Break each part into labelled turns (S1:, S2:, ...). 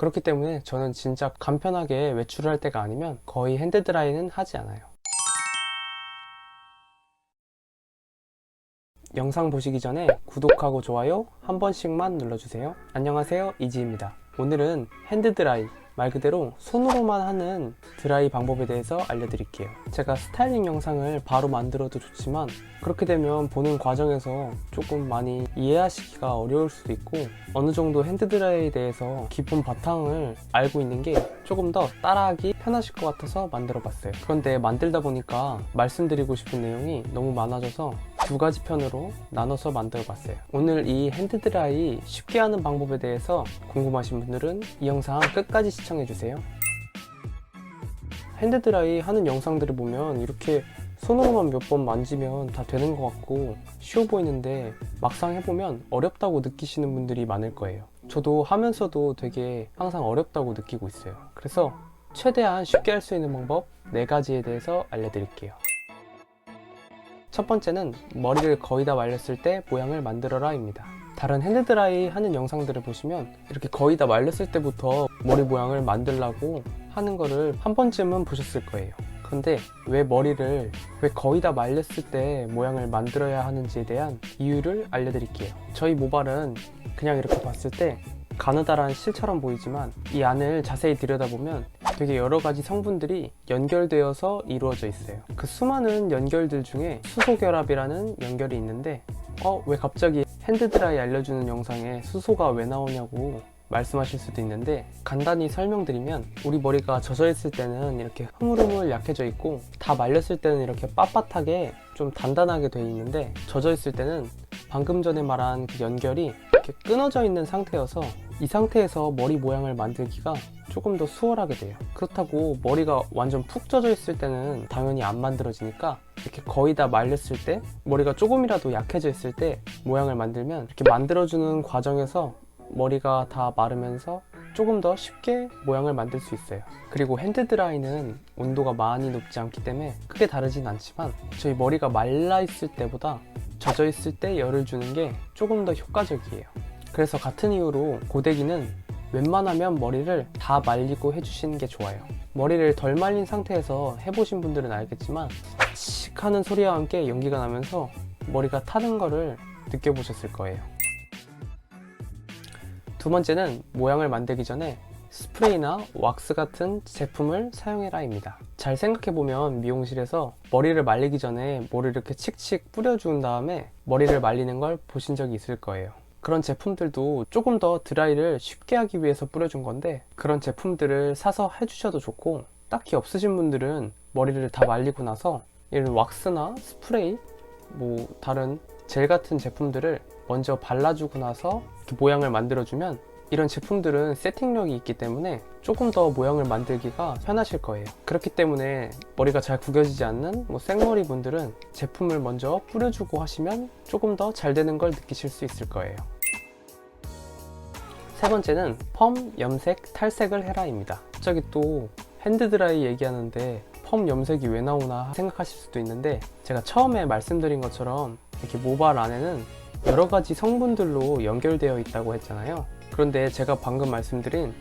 S1: 그렇기 때문에 저는 진짜 간편하게 외출을 할 때가 아니면 거의 핸드드라이는 하지 않아요. 영상 보시기 전에 구독하고 좋아요 한 번씩만 눌러주세요. 안녕하세요. 이지입니다. 오늘은 핸드드라이, 말 그대로 손으로만 하는 드라이 방법에 대해서 알려드릴게요. 제가 스타일링 영상을 바로 만들어도 좋지만 그렇게 되면 보는 과정에서 조금 많이 이해하시기가 어려울 수도 있고 어느 정도 핸드드라이에 대해서 기본 바탕을 알고 있는 게 조금 더 따라하기 편하실 것 같아서 만들어 봤어요. 그런데 만들다 보니까 말씀드리고 싶은 내용이 너무 많아져서 두 가지 편으로 나눠서 만들어 봤어요. 오늘 이 핸드드라이 쉽게 하는 방법에 대해서 궁금하신 분들은 이 영상 끝까지 시청해 주세요. 핸드드라이 하는 영상들을 보면 이렇게 손으로만 몇 번 만지면 다 되는 것 같고 쉬워 보이는데 막상 해보면 어렵다고 느끼시는 분들이 많을 거예요. 저도 하면서도 되게 항상 어렵다고 느끼고 있어요. 그래서 최대한 쉽게 할 수 있는 방법 4가지에 대해서 알려드릴게요. 첫 번째는 머리를 거의 다 말렸을 때 모양을 만들어라 입니다. 다른 핸드드라이 하는 영상들을 보시면 이렇게 거의 다 말렸을 때부터 머리 모양을 만들라고 하는 거를 한 번쯤은 보셨을 거예요. 그런데 왜 머리를 왜 거의 다 말렸을 때 모양을 만들어야 하는지에 대한 이유를 알려드릴게요. 저희 모발은 그냥 이렇게 봤을 때 가느다란 실처럼 보이지만 이 안을 자세히 들여다보면 되게 여러 가지 성분들이 연결되어서 이루어져 있어요. 그 수많은 연결들 중에 수소결합이라는 연결이 있는데 어, 왜 갑자기 핸드드라이 알려주는 영상에 수소가 왜 나오냐고 말씀하실 수도 있는데 간단히 설명드리면 우리 머리가 젖어 있을 때는 이렇게 흐물흐물 약해져 있고 다 말렸을 때는 이렇게 빳빳하게 좀 단단하게 돼 있는데 젖어 있을 때는 방금 전에 말한 그 연결이 이렇게 끊어져 있는 상태여서 이 상태에서 머리 모양을 만들기가 조금 더 수월하게 돼요. 그렇다고 머리가 완전 푹 젖어 있을 때는 당연히 안 만들어지니까 이렇게 거의 다 말렸을 때 머리가 조금이라도 약해져 있을 때 모양을 만들면 이렇게 만들어주는 과정에서 머리가 다 마르면서 조금 더 쉽게 모양을 만들 수 있어요. 그리고 핸드드라이는 온도가 많이 높지 않기 때문에 크게 다르진 않지만 저희 머리가 말라 있을 때보다 젖어 있을 때 열을 주는 게 조금 더 효과적이에요. 그래서 같은 이유로 고데기는 웬만하면 머리를 다 말리고 해주시는 게 좋아요. 머리를 덜 말린 상태에서 해보신 분들은 알겠지만 칙 하는 소리와 함께 연기가 나면서 머리가 타는 거를 느껴보셨을 거예요. 두 번째는 모양을 만들기 전에 스프레이나 왁스 같은 제품을 사용해라입니다. 잘 생각해보면 미용실에서 머리를 말리기 전에 뭐를 이렇게 칙칙 뿌려준 다음에 머리를 말리는 걸 보신 적이 있을 거예요. 그런 제품들도 조금 더 드라이를 쉽게 하기 위해서 뿌려준 건데 그런 제품들을 사서 해주셔도 좋고 딱히 없으신 분들은 머리를 다 말리고 나서 이런 왁스나 스프레이 뭐 다른 젤 같은 제품들을 먼저 발라주고 나서 모양을 만들어주면 이런 제품들은 세팅력이 있기 때문에 조금 더 모양을 만들기가 편하실 거예요. 그렇기 때문에 머리가 잘 구겨지지 않는 뭐 생머리 분들은 제품을 먼저 뿌려주고 하시면 조금 더 잘 되는 걸 느끼실 수 있을 거예요. 세 번째는 펌, 염색, 탈색을 해라입니다. 갑자기 또 핸드드라이 얘기하는데 펌 염색이 왜 나오나 생각하실 수도 있는데 제가 처음에 말씀드린 것처럼 이렇게 모발 안에는 여러 가지 성분들로 연결되어 있다고 했잖아요. 그런데 제가 방금 말씀드린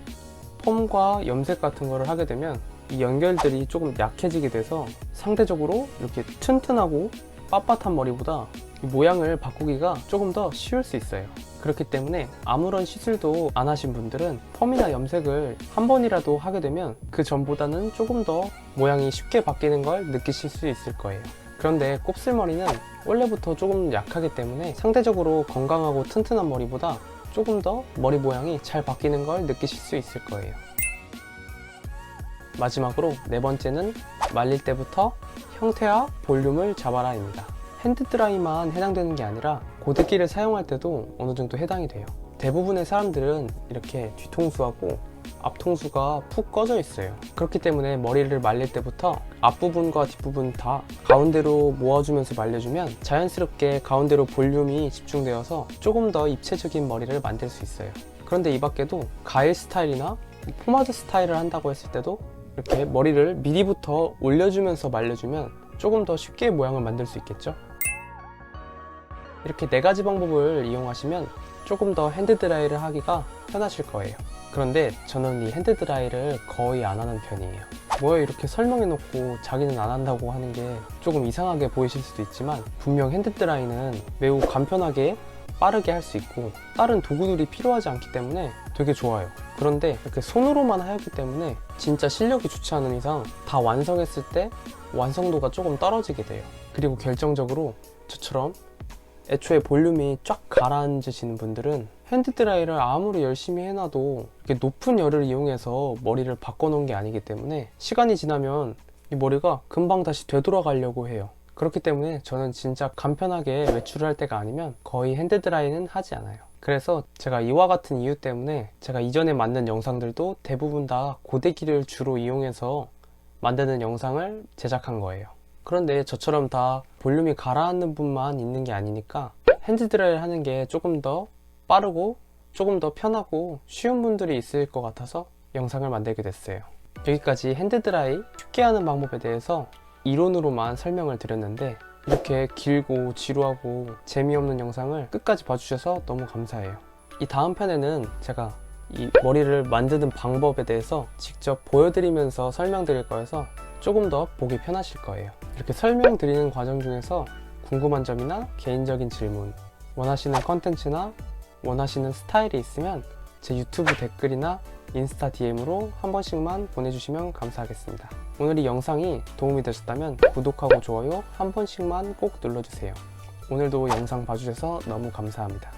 S1: 펌과 염색 같은 거를 하게 되면 이 연결들이 조금 약해지게 돼서 상대적으로 이렇게 튼튼하고 빳빳한 머리보다 이 모양을 바꾸기가 조금 더 쉬울 수 있어요. 그렇기 때문에 아무런 시술도 안 하신 분들은 펌이나 염색을 한 번이라도 하게 되면 그 전보다는 조금 더 모양이 쉽게 바뀌는 걸 느끼실 수 있을 거예요. 그런데 곱슬머리는 원래부터 조금 약하기 때문에 상대적으로 건강하고 튼튼한 머리보다 조금 더 머리 모양이 잘 바뀌는 걸 느끼실 수 있을 거예요. 마지막으로 네 번째는 말릴 때부터 형태와 볼륨을 잡아라입니다. 핸드드라이만 해당되는 게 아니라 고데기를 사용할 때도 어느 정도 해당이 돼요. 대부분의 사람들은 이렇게 뒤통수하고 앞통수가 푹 꺼져 있어요. 그렇기 때문에 머리를 말릴 때부터 앞부분과 뒷부분 다 가운데로 모아주면서 말려주면 자연스럽게 가운데로 볼륨이 집중되어서 조금 더 입체적인 머리를 만들 수 있어요. 그런데 이 밖에도 가일 스타일이나 포마드 스타일을 한다고 했을 때도 이렇게 머리를 미리부터 올려주면서 말려주면 조금 더 쉽게 모양을 만들 수 있겠죠? 이렇게 네 가지 방법을 이용하시면 조금 더 핸드드라이를 하기가 편하실 거예요. 그런데 저는 이 핸드드라이를 거의 안 하는 편이에요. 뭐야 이렇게 설명해놓고 자기는 안 한다고 하는 게 조금 이상하게 보이실 수도 있지만 분명 핸드드라이는 매우 간편하게 빠르게 할 수 있고 다른 도구들이 필요하지 않기 때문에 되게 좋아요. 그런데 이렇게 손으로만 하기 때문에 진짜 실력이 좋지 않은 이상 다 완성했을 때 완성도가 조금 떨어지게 돼요. 그리고 결정적으로 저처럼 애초에 볼륨이 쫙 가라앉으시는 분들은 핸드드라이를 아무리 열심히 해놔도 이렇게 높은 열을 이용해서 머리를 바꿔놓은 게 아니기 때문에 시간이 지나면 이 머리가 금방 다시 되돌아가려고 해요. 그렇기 때문에 저는 진짜 간편하게 외출을 할 때가 아니면 거의 핸드드라이는 하지 않아요. 그래서 제가 이와 같은 이유 때문에 제가 이전에 만든 영상들도 대부분 다 고데기를 주로 이용해서 만드는 영상을 제작한 거예요. 그런데 저처럼 다 볼륨이 가라앉는 분만 있는 게 아니니까 핸드드라이를 하는 게 조금 더 빠르고 조금 더 편하고 쉬운 분들이 있을 것 같아서 영상을 만들게 됐어요. 여기까지 핸드드라이 쉽게 하는 방법에 대해서 이론으로만 설명을 드렸는데 이렇게 길고 지루하고 재미없는 영상을 끝까지 봐주셔서 너무 감사해요. 이 다음 편에는 제가 이 머리를 만드는 방법에 대해서 직접 보여드리면서 설명드릴 거여서 조금 더 보기 편하실 거예요. 이렇게 설명드리는 과정 중에서 궁금한 점이나 개인적인 질문, 원하시는 컨텐츠나 원하시는 스타일이 있으면 제 유튜브 댓글이나 인스타 DM으로 한 번씩만 보내주시면 감사하겠습니다. 오늘 이 영상이 도움이 되셨다면 구독하고 좋아요 한 번씩만 꼭 눌러주세요. 오늘도 영상 봐주셔서 너무 감사합니다.